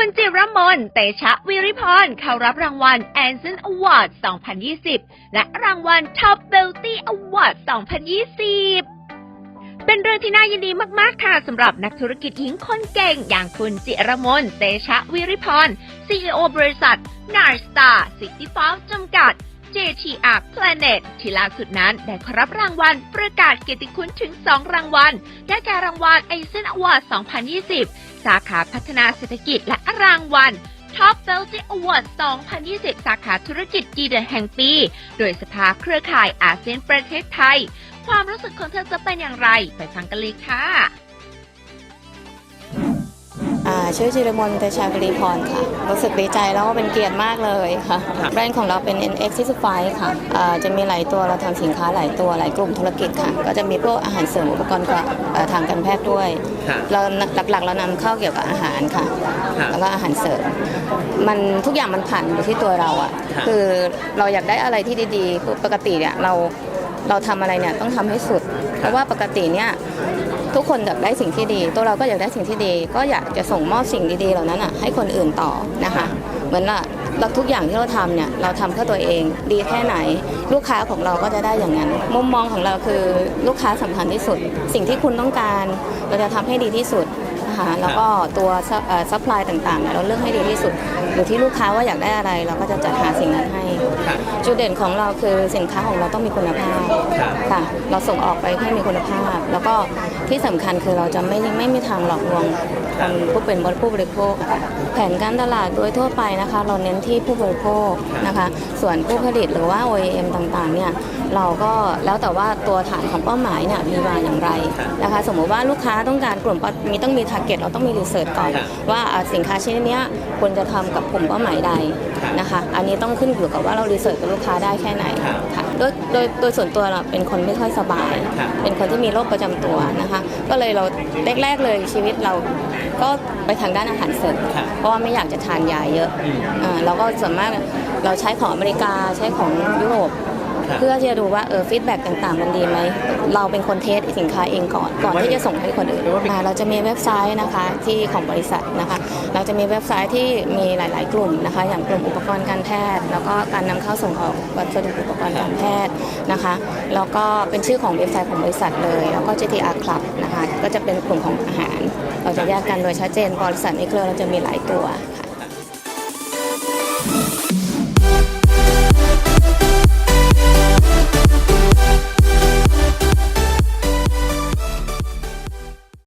คุณจิรมน เตชะวิริพร เข้ารับรางวัล a n s o n Award 2020 และรางวัล Top Beauty Award 2020เป็นเรื่องที่น่ายินดีมาก ๆ ค่ะสำหรับนักธุรกิจหญิงคนเก่ง อย่างคุณจิรมนเตชะวิริพร CEO บริษัท n a r Star City Farm จำกัด JTR Planet ที่ล่าสุดนั้นได้ขอรับรางวัลประกาศเกียรติคุณถึง 2 รางวัล ได้แก่รางวัล a s e a n Award 2020 สาขาพัฒนาเศรษฐกิจและรางวัล Top Beauty Award 2020 สาขาธุรกิจดีเด่นแห่งปี โดยสภาเครือข่ายอาเซียนประเทศไทย ความรู้สึกของเธอจะเป็นอย่างไร ไปฟังกันเลยค่ะ ชื่อจิรมนเตชาบรีพรค่ะ รู้สึกดีใจแล้วก็เป็นเกียรติมากเลยค่ะ แบรนด์ของเราเป็น NX 45ค่ะอ่าจะมีหลายตัวเราทำสินค้าหลายตัวหลายกลุ่มธุรกิจค่ะ ก็จะมีพวกอาหารเสริมอุปกรณ์กับเอ่อทางการแพทย์ด้วยค่ะเราหลักๆ เรานำเข้าเกี่ยวกับอาหารค่ะค่ะ แล้วก็อาหารเสริม มันทุกอย่างมันผ่านอยู่ที่ตัวเราอะค่ะ คือเราอยากได้อะไรที่ดีๆคือปกติเนี่ยเราเราทำอะไรเนี่ยต้องทำให้สุด เพราะว่าปกติเนี่ย ทุกคนอยากได้สิ่งที่ดี ตัวเราก็อยากได้สิ่งที่ดี ก็อยากจะส่งมอบสิ่งดีๆเหล่านั้นอะให้คนอื่นต่อนะคะ เหมือนว่าเราทุกอย่างที่เราทำเนี่ยเราทำเพื่อตัวเองดีแค่ไหน ลูกค้าของเราก็จะได้อย่างนั้น มุมมองของเราคือลูกค้าสำคัญที่สุด สิ่งที่คุณต้องการ เราจะทำให้ดีที่สุด นะคะ แล้วก็ตัวซัพพลายต่างๆเนี่ยเราเลือกให้ดีที่สุด อยู่ที่ลูกค้าว่าอยากได้อะไร เราก็จะจัดหาสิ่งนั้นให้ค่ะจุดเด่นของเราคือสินค้าของเราต้องมีคุณภาพครับค่ะ เราส่งออกไปให้มีคุณภาพ แล้วก็ที่สำคัญคือเราจะไม่ไม่มีทางหลอกลวง คนผู้เป็นผู้บริโภค แผนการตลาดโดยทั่วไปนะคะ เราเน้นที่ผู้บริโภคนะคะ ส่วนผู้ผลิตหรือว่า OEM ต่างๆเนี่ยเราก็แล้วแต่ว่าตัวฐานของเป้าหมายเนี่ยมีมาอย่างไรนะคะ สมมุติว่าลูกค้าต้องการกลุ่มมีต้องมี t a r g e t เราต้องมีรีเสิร์ชก่อน ว่าสินค้าชนิดเนี้ควรจะทำกับกลุ่มเป้าหมายใดนะคะ อันนี้ต้องขึ้นอยู่กับว่าเรารีเสิร์ชกับลูกค้าได้แค่ไหนค่ะโดยโดยโดยส่วนตัวเราเป็นคนไม่ค่อยสบาย เป็นคนที่มีโรคประจำตัวนะคะ ก็เลยเราแรกๆเลยชีวิตเราก็ไปทางด้านอาหารเสริมครับเพราะว่าไม่อยากจะทานยาเยอะอืม อ่าเราก็ส่วนมากเราใช้ของอเมริกาใช้ของยุโรปครับ เพื่อที่จะดูว่าเออฟีดแบ็กต่างๆมันดีไหมเราเป็นคนเทสสินค้าเองก่อนก่อนที่จะส่งให้คนอื่นอ่าเราจะมีเว็บไซต์นะคะที่ของบริษัทนะคะเราจะมีเว็บไซต์ที่มีหลาย ๆ กลุ่มนะคะ อย่างกลุ่มอุปกรณ์การแพทย์ แล้วก็การนำเข้าส่งออกวัสดุอุปกรณ์การแพทย์นะคะแล้วก็เป็นชื่อของเว็บไซต์ของบริษัทเลย แล้วก็ JTR Club นะคะก็จะเป็นกลุ่มของอาหาร เราจะแยกกันโดยชัดเจนบริษัทในเครือเราจะมีหลายตัวค่ะ